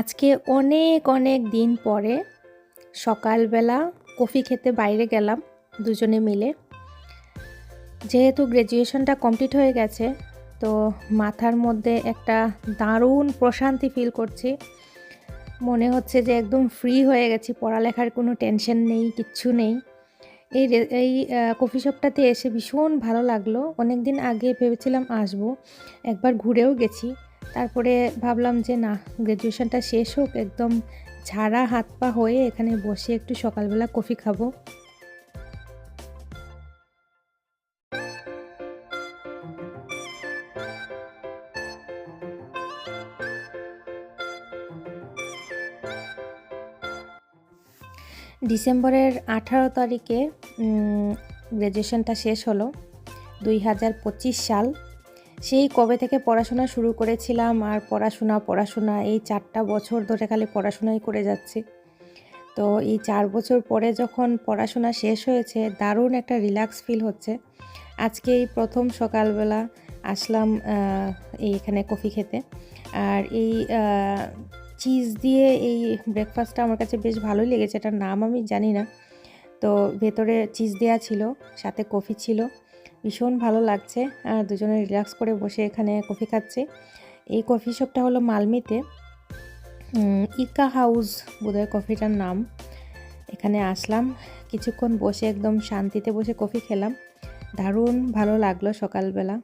আজকে অনেক অনেক দিন পরে সকালবেলা কফি খেতে বাইরে গেলাম দুজনে মিলে। যেহেতু গ্র্যাজুয়েশনটা কমপ্লিট হয়ে গেছে, তো মাথার মধ্যে একটা দারুণ প্রশান্তি ফিল করছি। মনে হচ্ছে যে একদম ফ্রি হয়ে গেছি, পড়ালেখার কোনো টেনশন নেই, কিচ্ছু নেই। এই এই কফি শপটাতে এসে ভীষণ ভালো লাগল। অনেক দিন আগে ভেবেছিলাম আসব, একবার ঘুরেও গেছি। তারপরে ভাবলাম যে না গ্র্যাজুয়েশনটা শেষ হোক, একদম ঝাড়া হাত পা হয়ে এখানে বসে একটু সকালবেলা কফি খাব। ডিসেম্বরের আঠারো তারিখে গ্র্যাজুয়েশনটা শেষ হলো। দুই হাজার পঁচিশ সাল সেই কবে থেকে পড়াশোনা শুরু করেছিলাম আর পড়াশোনা পড়াশোনা, এই চারটা বছর ধরে খালি পড়াশোনাই করে যাচ্ছি। তো এই চার বছর পরে যখন পড়াশোনা শেষ হয়েছে, দারুণ একটা রিল্যাক্স ফিল হচ্ছে। আজকে এই প্রথম সকালবেলা আসলাম এইখানে কফি খেতে। আর এই চিজ দিয়ে এই ব্রেকফাস্টটা আমার কাছে বেশ ভালোই লেগেছে। এটার নাম আমি জানি না। তো ভেতরে চিজ দেওয়া ছিল, সাথে কফি ছিল। ভীষণ ভালো লাগছে। আর দুজনে রিল্যাক্স করে বসে এখানে কফি খাচ্ছি। এই কফি শপটা হলো মালমিতে। ইকা হাউস বোধহয় কফিটার নাম। এখানে আসলাম। কিছুক্ষণ বসে একদম শান্তিতে বসে কফি খেলাম। দারুণ ভালো লাগল সকালবেলা।